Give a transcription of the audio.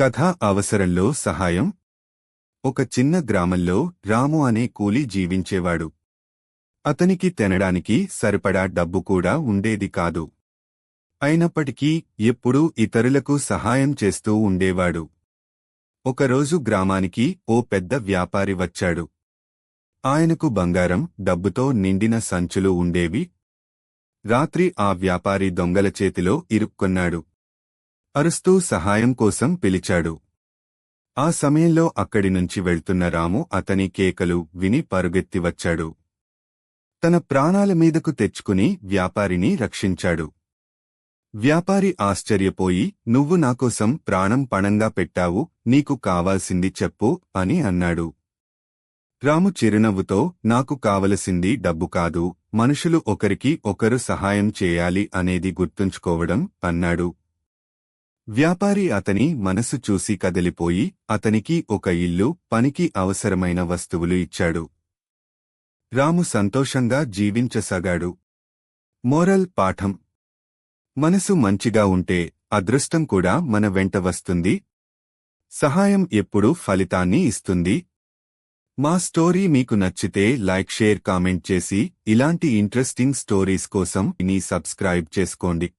కథ అవసరంలో సహాయం. ఒక చిన్న గ్రామంలో రాము అనే కూలీ జీవించేవాడు. అతనికి తినడానికి సరిపడా డబ్బు కూడా ఉండేది కాదు. అయినప్పటికీ ఎప్పుడూ ఇతరులకు సహాయం చేస్తూ ఉండేవాడు. ఒకరోజు గ్రామానికి ఓ పెద్ద వ్యాపారి వచ్చాడు. ఆయనకు బంగారం డబ్బుతో నిండిన సంచులు ఉండేవి. రాత్రి ఆ వ్యాపారి దొంగల చేతిలో ఇరుక్కున్నాడు. అరుస్తూ సహాయం కోసం పిలిచాడు. ఆ సమయంలో అక్కడి నుంచి వెళ్తున్న రాము అతని కేకలు విని పరుగెత్తి వచ్చాడు. తన ప్రాణాల మీదకు తెచ్చుకుని వ్యాపారిని రక్షించాడు. వ్యాపారి ఆశ్చర్యపోయి నువ్వు నాకోసం ప్రాణం పణంగా పెట్టావు నీకు కావాల్సింది చెప్పు అని అన్నాడు. రాము చిరునవ్వుతో నాకు కావలసింది డబ్బు కాదు మనుషులు ఒకరికి ఒకరు సహాయం చేయాలి అనేది గుర్తుంచుకోవడం అన్నాడు. వ్యాపారి అతని మనసు చూసి కదిలిపోయి అతనికి ఒక ఇల్లు పనికి అవసరమైన వస్తువులు ఇచ్చాడు. రాము సంతోషంగా జీవించసాగాడు. మోరల్ పాఠం. మనసు మంచిగా ఉంటే అదృష్టం కూడా మన వెంట వస్తుంది. సహాయం ఎప్పుడూ ఫలితాన్ని ఇస్తుంది. మా స్టోరీ మీకు నచ్చితే లైక్ షేర్ కామెంట్ చేసి ఇలాంటి ఇంట్రెస్టింగ్ స్టోరీస్ కోసం ని సబ్స్క్రైబ్ చేసుకోండి.